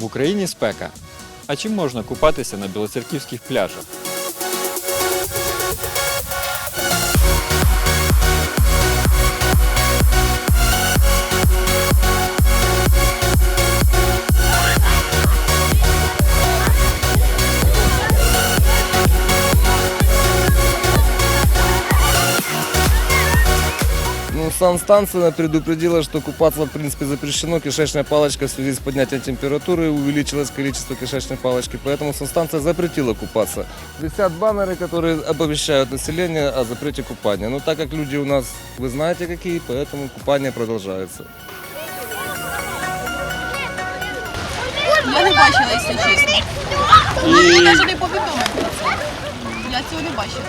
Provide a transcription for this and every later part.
В Україні спека. А чим можна купатися на білоцерківських пляжах? Ну, санстанция предупредила, что купаться, в принципе, запрещено. Кишечная палочка в связи с поднятием температуры увеличилось количество кишечной палочки, поэтому санстанция запретила купаться. Висят баннеры, которые оповещают население о запрете купания. Но так как люди у нас, вы знаете какие, поэтому купание продолжается. Я не бачила, якщо чесно. Мені навіть не повідомили про це. Я цього не бачила.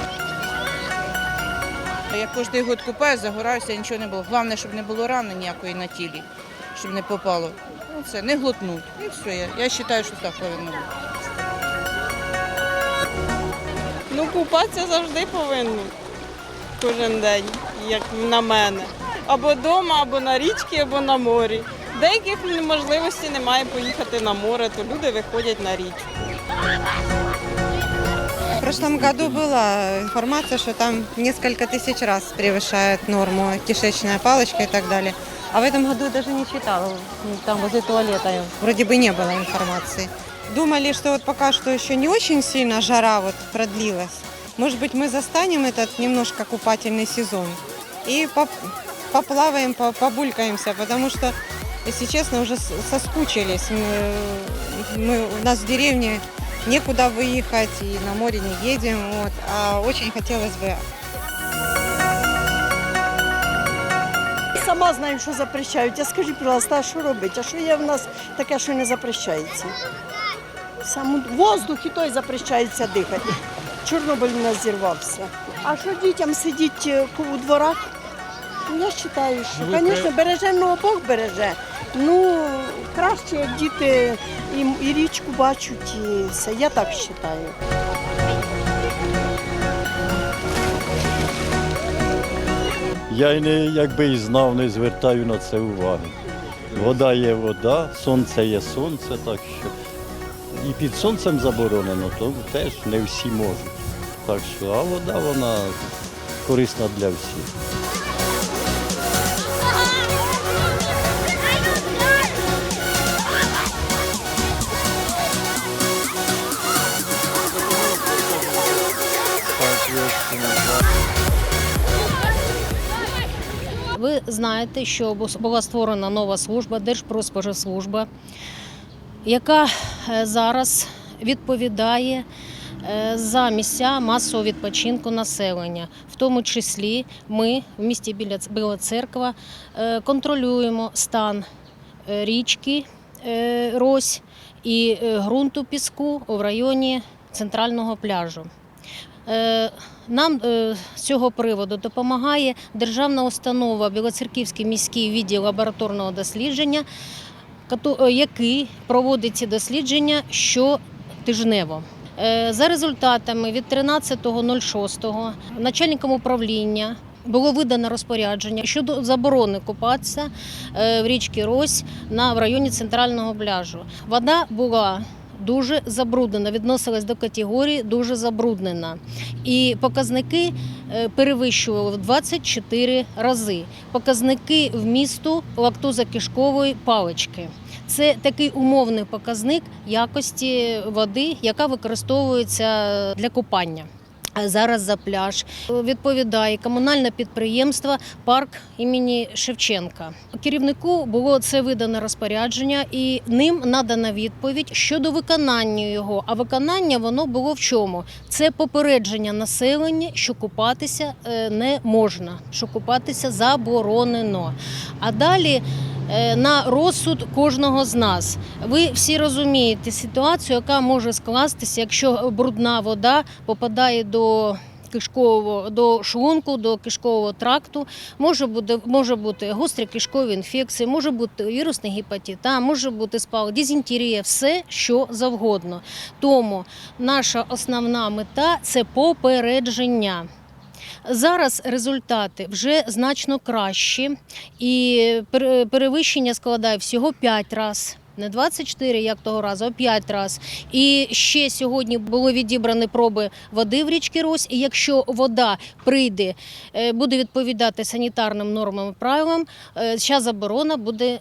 Я кожен год купаюсь, загораюся, нічого не було. Головне, щоб не було рани ніякої на тілі, щоб не попало. Ну це, не глотнуть. І все. Я, я вважаю, що так повинно бути. Ну, купатися завжди повинні кожен день, як на мене. Або вдома, або на річці, або на морі. Деяких можливостей немає поїхати на море, то люди виходять на річку. Прошлом году была информация, что там несколько тысяч раз превышает норму кишечная палочка и так далее. А в этом году даже не читала. Там возле туалета вроде бы не было информации. Думали, что вот пока что еще не очень сильно жара вот продлилась. Может быть, мы застанем этот немножко купательный сезон и поп- поплаваем, по- побулькаемся, потому что, если честно, уже соскучились. Мы, мы- у нас в деревне некуда выехать и на море не едем. Вот. А очень хотелось бы Сама знаю, що запрещають. А скажіть, будь ласка, а що робити? А що є в нас таке, що не запрещається? Сам воздух і той запрещається дихати. Чорнобиль у нас зірвався. А що дітям сидіть е, у дворах? Я вважаю, що, звісно, береже, ну Бог береже. Ну, краще, як діти і, і річку бачать, і все. Я так вважаю. Я й не якби і знав, не звертаю на це уваги. Вода є вода, сонце є сонце, так що і під сонцем заборонено, то теж не всі можуть. Так що, а вода вона корисна для всіх. Знаєте, що була створена нова служба, Держпродспоживслужба, яка е, зараз відповідає е, за місця масового відпочинку населення. В тому числі ми в місті Біла Церква е, контролюємо стан річки Рось і ґрунту піску в районі центрального пляжу. Е, Нам е, з цього приводу допомагає державна установа Білоцерківський міський відділ лабораторного дослідження, е, який проводить ці дослідження щотижнево. За результатами від 13.06 начальником управління було видано розпорядження щодо заборони купатися в річці Рось на в районі центрального пляжу. Вода була дуже забруднена, відносилась до категорії дуже забруднена. І показники е, перевищували в 24 рази. Показники вмісту лактозакишкової палички. Це такий умовний показник якості води, яка використовується для купання. Зараз за пляж відповідає комунальне підприємство Парк імені Шевченка. Керівнику було це видане розпорядження, і ним надана відповідь щодо виконання його. А виконання воно було в чому? Це попередження населення, що купатися е, не можна, що купатися заборонено. А далі на розсуд кожного з нас. Ви всі розумієте ситуацію, яка може скластися, якщо брудна вода попадає до кишкового до шлунку, до кишкового тракту. Може бути, може бути гострі кишкові інфекції, може бути вірусний гепатит, може бути спал, дизентерія, все що завгодно. Тому наша основна мета це попередження. Зараз результати вже значно кращі, і пере- перевищення складає всього 5 разів Не 24, як того разу, а 5 разів. І ще сьогодні було відібрані проби води в річці Рось. І якщо вода прийде, е, буде відповідати санітарним нормам і правилам, е, ця заборона буде